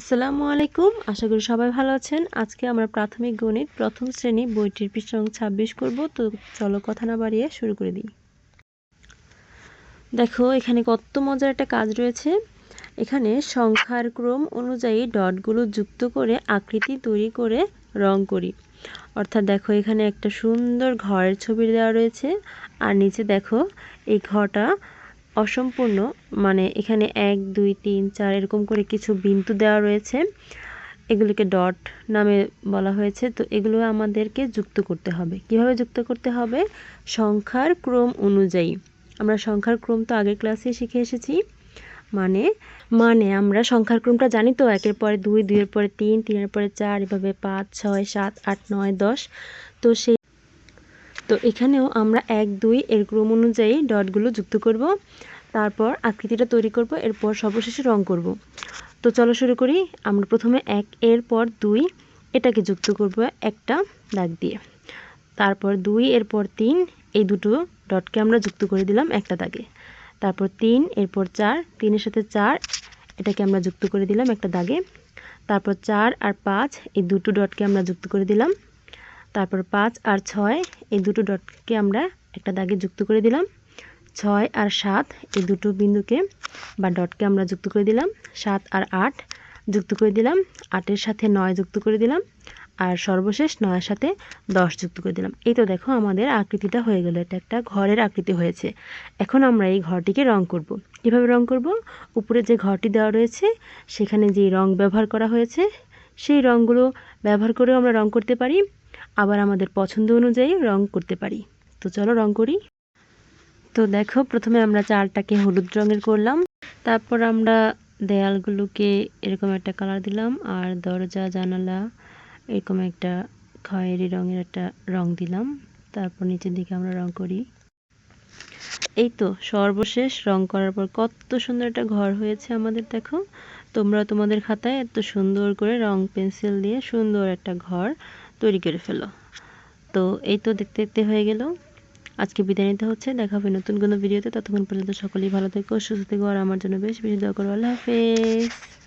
আসসালামু আলাইকুম। আশা করি সবাই ভালো আছেন। আজকে আমরা প্রাথমিক গণিত প্রথম শ্রেণি বইটির পৃষ্ঠা ছাব্বিশ করব। তো চলো কথা না বাড়িয়ে শুরু করে দিই। দেখো, এখানে কত মজার একটা কাজ রয়েছে। এখানে সংখ্যার ক্রম অনুযায়ী ডটগুলো যুক্ত করে আকৃতি তৈরি করে রং করি। অর্থাৎ দেখো, এখানে একটা সুন্দর ঘরের ছবি দেওয়া রয়েছে। আর নিচে দেখো, এই ঘরটা অসম্পূর্ণ। মানে এখানে এক, দুই, তিন, চার এরকম করে কিছু বিন্দু দেওয়া রয়েছে। এগুলিকে ডট নামে বলা হয়েছে। তো এগুলো আমাদেরকে যুক্ত করতে হবে। কীভাবে যুক্ত করতে হবে? সংখ্যার ক্রম অনুযায়ী। আমরা সংখ্যার ক্রম তো আগের ক্লাসে শিখে এসেছি। মানে মানে আমরা সংখ্যার ক্রমটা জানি তো। একের পরে দুই, দুইয়ের পরে তিন, তিনের পরে চার, এভাবে পাঁচ, ছয়, সাত, আট, নয়, দশ। তো সেই তো এখানেও আমরা এক, দুই এর ক্রম অনুযায়ী ডটগুলো যুক্ত করব, তারপর আকৃতিটা তৈরি করব, এরপর সর্বশেষে রং করব। তো চলো শুরু করি, আমরা প্রথমে এক এর পর দুই, এটাকে যুক্ত করব একটা দাগ দিয়ে। তারপর দুই, এরপর তিন, এই দুটো ডটকে আমরা যুক্ত করে দিলাম একটা দাগে। তারপর তিন, এরপর চার, তিনের সাথে চার, এটাকে আমরা যুক্ত করে দিলাম একটা দাগে। তারপর চার আর পাঁচ, এই দুটো ডটকে আমরা যুক্ত করে দিলাম। তারপর পাঁচ আর ছয়, এই দুটো ডটকে আমরা একটা দাগে যুক্ত করে দিলাম। ছয় আর সাত, এই দুটো বিন্দুকে বা ডটকে আমরা যুক্ত করে দিলাম। সাত আর আট যুক্ত করে দিলাম। আটের সাথে নয় যুক্ত করে দিলাম। আর সর্বশেষ নয়ের সাথে দশ যুক্ত করে দিলাম। এই তো দেখো আমাদের আকৃতিটা হয়ে গেল। এটা একটা ঘরের আকৃতি হয়েছে। এখন আমরা এই ঘরটিকে রং করব। কীভাবে রং করব? উপরে যে ঘরটি দেওয়া রয়েছে, সেখানে যে রং ব্যবহার করা হয়েছে, সেই রঙগুলো ব্যবহার করেও আমরা রং করতে পারি। আবার আমাদের পছন্দ অনুযায়ী রং করতে পারি। তো চলো রং করি। তো দেখো, প্রথমে আমরা চালটাকে হলুদ রঙের করলাম। তারপর আমরা দেয়ালগুলোকে এরকম একটা কালার দিলাম আর দরজা, জানালা এরকম একটা খয়েরি রঙের একটা রং দিলাম। তারপর নিচের দিকে আমরা রং করি। এই তো, সর্বশেষ রং করার পর কত সুন্দর একটা ঘর হয়েছে আমাদের, দেখো। তোমরা তোমাদের খাতায় এত সুন্দর করে রং পেন্সিল দিয়ে সুন্দর একটা ঘর তৈরি করে ফেলো। তো এই তো দেখতে দেখতে হয়ে গেল। আজকে বিদায় নিতে হচ্ছে। দেখা হবে নতুন কোনো ভিডিওতে। ততক্ষণ পর্যন্ত সকলেই ভালো থেকো, সুস্থ থেকো, আর আমার জন্য বেশ বেশি দোয়া করো। আল্লাহ হাফেজ।